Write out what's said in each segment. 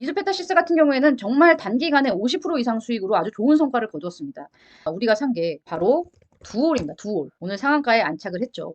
이스페타시스 같은 경우에는 정말 단기간에 50% 이상 수익으로 아주 좋은 성과를 거두었습니다. 우리가 산 게 바로 두올입니다. 두올. 오늘 상한가에 안착을 했죠.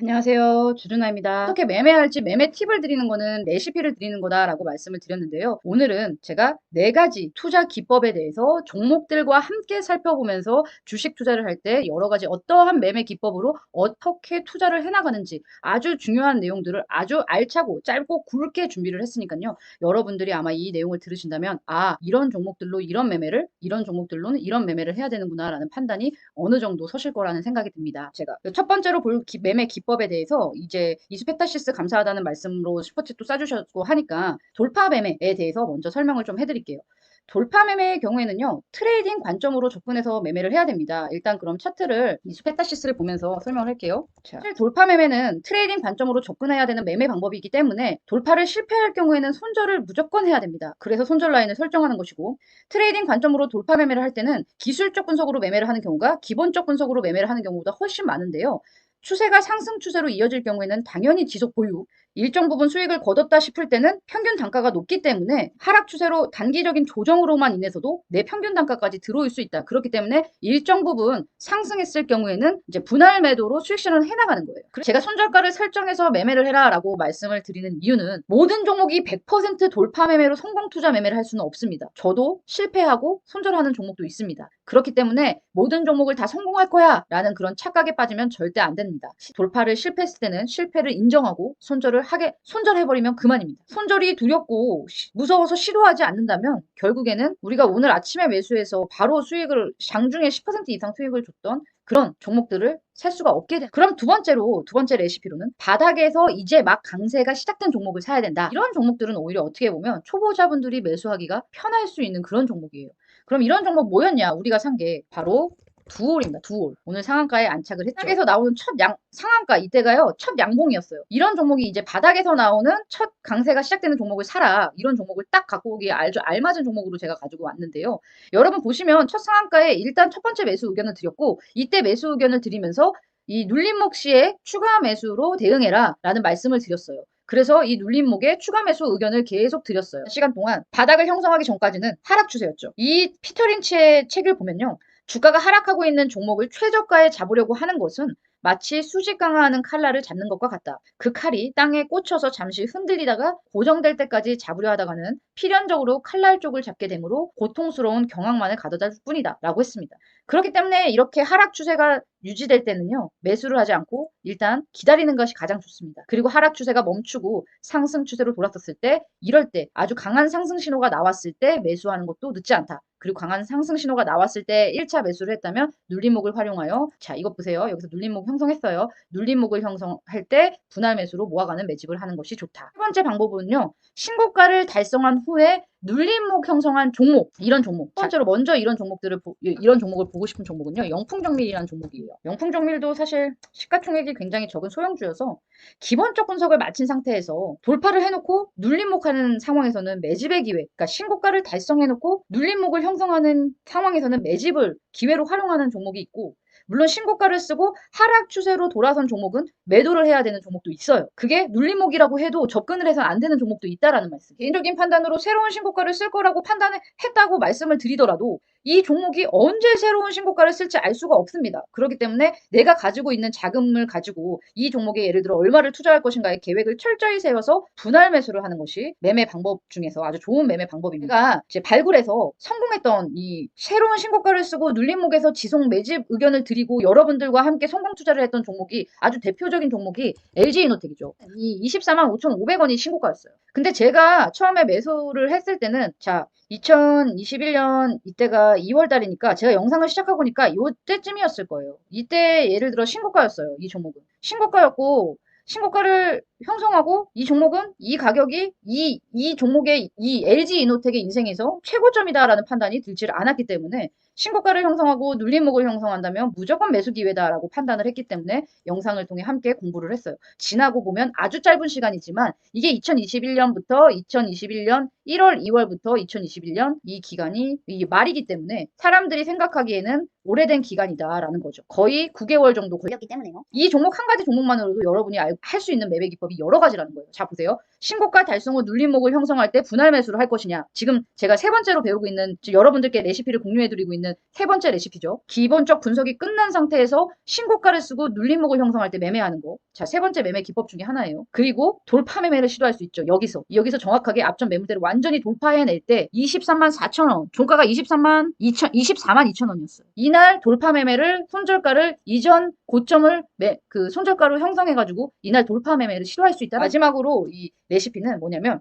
안녕하세요. 주준아입니다. 어떻게 매매할지 매매 팁을 드리는 거는 레시피를 드리는 거다 라고 말씀을 드렸는데요. 오늘은 제가 네 가지 투자 기법에 대해서 종목들과 함께 살펴보면서 주식 투자를 할 때 여러 가지 어떠한 매매 기법으로 어떻게 투자를 해나가는지 아주 중요한 내용들을 아주 알차고 짧고 굵게 준비를 했으니까요. 여러분들이 아마 이 내용을 들으신다면 아 이런 종목들로 이런 매매를 이런 종목들로는 이런 매매를 해야 되는구나 라는 판단이 어느 정도 서실 거라는 생각이 듭니다. 제가 첫 번째로 볼 기- 매매 기 법에 대해서 이제 이스페타시스 감사하다는 말씀으로 슈퍼챗도 싸주셨고 하니까 돌파 매매에 대해서 먼저 설명을 좀 해드릴게요. 돌파 매매의 경우에는요, 트레이딩 관점으로 접근해서 매매를 해야 됩니다. 일단 그럼 차트를 이스페타시스를 보면서 설명을 할게요. 자, 사실 돌파 매매는 트레이딩 관점으로 접근해야 되는 매매 방법이기 때문에 돌파를 실패할 경우에는 손절을 무조건 해야 됩니다. 그래서 손절 라인을 설정하는 것이고 트레이딩 관점으로 돌파 매매를 할 때는 기술적 분석으로 매매를 하는 경우가 기본적 분석으로 매매를 하는 경우보다 훨씬 많은데요. 추세가 상승 추세로 이어질 경우에는 당연히 지속 보유, 일정 부분 수익을 거뒀다 싶을 때는 평균 단가가 높기 때문에 하락 추세로 단기적인 조정으로만 인해서도 내 평균 단가까지 들어올 수 있다. 그렇기 때문에 일정 부분 상승했을 경우에는 이제 분할 매도로 수익 실현을 해나가는 거예요. 제가 손절가를 설정해서 매매를 해라라고 말씀을 드리는 이유는 모든 종목이 100% 돌파 매매로 성공 투자 매매를 할 수는 없습니다. 저도 실패하고 손절하는 종목도 있습니다. 그렇기 때문에 모든 종목을 다 성공할 거야 라는 그런 착각에 빠지면 절대 안 됩니다. 시- 돌파를 실패했을 때는 실패를 인정하고 손절을 하게 손절해버리면 그만입니다. 손절이 두렵고 시- 무서워서 시도하지 않는다면 결국에는 우리가 오늘 아침에 매수해서 바로 수익을 장중에 10% 이상 수익을 줬던 그런 종목들을 살 수가 없게 돼. 그럼 두 번째로 두 번째 레시피로는 바닥에서 이제 막 강세가 시작된 종목을 사야 된다. 이런 종목들은 오히려 어떻게 보면 초보자분들이 매수하기가 편할 수 있는 그런 종목이에요. 그럼 이런 종목 뭐였냐? 우리가 산 게 바로 두올입니다. 두올. 오늘 상한가에 안착을 했죠. 바닥에서 나오는 첫 양, 상한가 이때가요. 첫 양봉이었어요. 이런 종목이 이제 바닥에서 나오는 첫 강세가 시작되는 종목을 사라. 이런 종목을 딱 갖고 오기에 아주 알맞은 종목으로 제가 가지고 왔는데요. 여러분 보시면 첫 상한가에 일단 첫 번째 매수 의견을 드렸고 이때 매수 의견을 드리면서 이 눌림목 시에 추가 매수로 대응해라 라는 말씀을 드렸어요. 그래서 이 눌림목에 추가 매수 의견을 계속 드렸어요. 시간 동안 바닥을 형성하기 전까지는 하락 추세였죠. 이 피터 린치의 책을 보면요. 주가가 하락하고 있는 종목을 최저가에 잡으려고 하는 것은 마치 수직 강화하는 칼날을 잡는 것과 같다. 그 칼이 땅에 꽂혀서 잠시 흔들리다가 고정될 때까지 잡으려 하다가는 필연적으로 칼날 쪽을 잡게 되므로 고통스러운 경악만을 가져다 줄 뿐이다. 라고 했습니다. 그렇기 때문에 이렇게 하락 추세가 유지될 때는요, 매수를 하지 않고 일단 기다리는 것이 가장 좋습니다. 그리고 하락 추세가 멈추고 상승 추세로 돌아섰을 때, 이럴 때 아주 강한 상승 신호가 나왔을 때 매수하는 것도 늦지 않다. 그리고 강한 상승 신호가 나왔을 때 1차 매수를 했다면 눌림목을 활용하여 자 이것 보세요. 여기서 눌림목 형성했어요. 눌림목을 형성할 때 분할 매수로 모아가는 매집을 하는 것이 좋다. 세 번째 방법은요. 신고가를 달성한 후에 눌림목 형성한 종목 이런 종목. 첫 번째로 먼저 이런 종목들을 보- 이- 이런 종목을 보고 싶은 종목은요 영풍정밀이라는 종목이에요. 영풍정밀도 사실 시가총액이 굉장히 적은 소형주여서 기본적 분석을 마친 상태에서 돌파를 해놓고 눌림목하는 상황에서는 매집의 기회 그러니까 신고가를 달성해놓고 눌림목을 형성하는 상황에서는 매집을 기회로 활용하는 종목이 있고 물론 신고가를 쓰고 하락 추세로 돌아선 종목은 매도를 해야 되는 종목도 있어요. 그게 눌림목이라고 해도 접근을 해서 안 되는 종목도 있다라는 말씀. 개인적인 판단으로 새로운 신고가를 쓸 거라고 판단을 했다고 말씀을 드리더라도 이 종목이 언제 새로운 신고가를 쓸지 알 수가 없습니다. 그렇기 때문에 내가 가지고 있는 자금을 가지고 이 종목에 예를 들어 얼마를 투자할 것인가의 계획을 철저히 세워서 분할 매수를 하는 것이 매매 방법 중에서 아주 좋은 매매 방법입니다. 제가 이제 발굴해서 성공했던 이 새로운 신고가를 쓰고 눌림목에서 지속 매집 의견을 드리고 여러분들과 함께 성공 투자를 했던 종목이 아주 대표적인 종목이 LG이노텍이죠. 이 24만 5,500원이 신고가였어요. 근데 제가 처음에 매수를 했을 때는 자 2021년 이때가 2월 달이니까 제가 영상을 시작하고 보니까 이때쯤이었을 거예요. 이때 예를 들어 신고가였어요. 이 종목은. 신고가였고 신고가를 형성하고 이 종목은 이 가격이 이, 이 종목의 이 LG 이노텍의 인생에서 최고점이다라는 판단이 들지를 않았기 때문에 신고가를 형성하고 눌림목을 형성한다면 무조건 매수 기회다라고 판단을 했기 때문에 영상을 통해 함께 공부를 했어요. 지나고 보면 아주 짧은 시간이지만 이게 2021년부터 2021년 1월, 2월부터 2021년 이 기간이 이 말이기 때문에 사람들이 생각하기에는 오래된 기간이다라는 거죠. 거의 9개월 정도 걸렸기 때문에요. 이 종목 한 가지 종목만으로도 여러분이 할 수 있는 매매 기법이 방법이 여러 가지라는 거예요. 자, 보세요. 신고가 달성 후 눌림목을 형성할 때 분할 매수를 할 것이냐. 지금 제가 세 번째로 배우고 있는, 여러분들께 레시피를 공유해드리고 있는 세 번째 레시피죠. 기본적 분석이 끝난 상태에서 신고가를 쓰고 눌림목을 형성할 때 매매하는 거. 자, 세 번째 매매 기법 중에 하나예요. 그리고 돌파 매매를 시도할 수 있죠. 여기서. 여기서 정확하게 앞전 매물대를 완전히 돌파해낼 때 23만 4천 원. 종가가 23만 2천, 24만 2천 원이었어요. 이날 돌파 매매를 손절가를 이전 고점을 매, 그 손절가로 형성해가지고 이날 돌파 매매를 시도할 수 있다. 마지막으로 이 레시피는 뭐냐면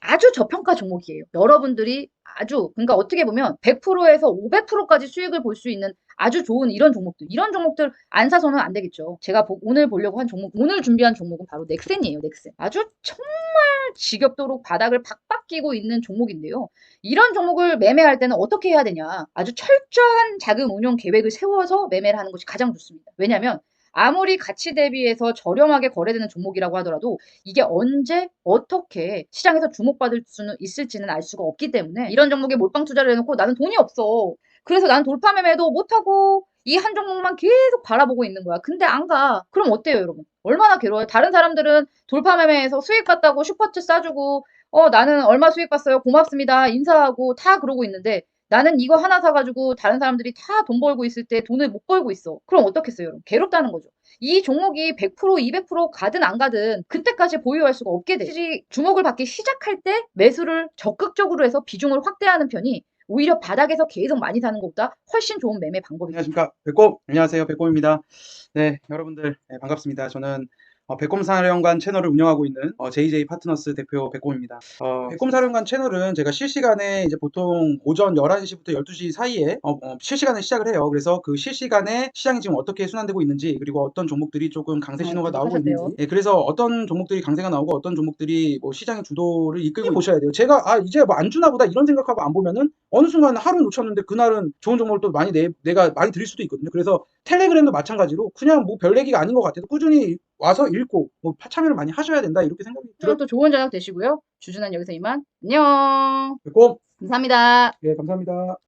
아주 저평가 종목이에요. 여러분들이 아주 그러니까 어떻게 보면 100%에서 500%까지 수익을 볼 수 있는 아주 좋은 이런 종목들 이런 종목들 안 사서는 안 되겠죠. 제가 보- 오늘 보려고 한 종목 오늘 준비한 종목은 바로 넥센이에요. 넥센 아주 정말 지겹도록 바닥을 팍팍 끼고 있는 종목인데요. 이런 종목을 매매할 때는 어떻게 해야 되냐? 아주 철저한 자금 운용 계획을 세워서 매매를 하는 것이 가장 좋습니다. 왜냐하면 아무리 가치 대비해서 저렴하게 거래되는 종목이라고 하더라도 이게 언제 어떻게 시장에서 주목받을 수는 있을지는 알 수가 없기 때문에 이런 종목에 몰빵 투자를 해놓고 나는 돈이 없어. 그래서 나는 돌파 매매도 못하고 이 한 종목만 계속 바라보고 있는 거야. 근데 안 가. 그럼 어때요, 여러분? 얼마나 괴로워요. 다른 사람들은 돌파 매매에서 수익 봤다고 슈퍼챗 싸주고 어 나는 얼마 수익 봤어요. 고맙습니다. 인사하고 다 그러고 있는데 나는 이거 하나 사가지고 다른 사람들이 다 돈 벌고 있을 때 돈을 못 벌고 있어. 그럼 어떻겠어요, 여러분? 괴롭다는 거죠. 이 종목이 100%, 200% 가든 안 가든 그때까지 보유할 수가 없게 돼. 시- 주목을 받기 시작할 때 매수를 적극적으로 해서 비중을 확대하는 편이 오히려 바닥에서 계속 많이 사는 것보다 훨씬 좋은 매매 방법이죠. 안녕하십니까 백곰 안녕하세요 백곰입니다 네 여러분들 네, 반갑습니다 저는 어, 백곰 사령관 채널을 운영하고 있는 어, JJ 파트너스 대표 백곰입니다. 어, 백곰 사령관 채널은 제가 실시간에 이제 보통 오전 11시부터 12시 사이에 어, 어, 실시간에 시작을 해요. 그래서 그 실시간에 시장이 지금 어떻게 순환되고 있는지 그리고 어떤 종목들이 조금 강세 아, 신호가 나오고 구독하셨대요. 있는지 예, 그래서 어떤 종목들이 강세가 나오고 어떤 종목들이 뭐 시장의 주도를 이끌고 보셔야 돼요. 제가 아 이제 뭐 안 주나 보다 이런 생각하고 안 보면은 어느 순간 하루 놓쳤는데 그날은 좋은 종목을 또 많이 내, 내가 많이 드릴 수도 있거든요. 그래서 텔레그램도 마찬가지로 그냥 뭐 별 얘기가 아닌 것 같아도 꾸준히 와서 읽고 뭐 참여를 많이 하셔야 된다 이렇게 생각이 들어요. 또 좋은 저녁 되시고요. 주주는 여기서 이만. 안녕. 꼭 감사합니다. 예, 감사합니다.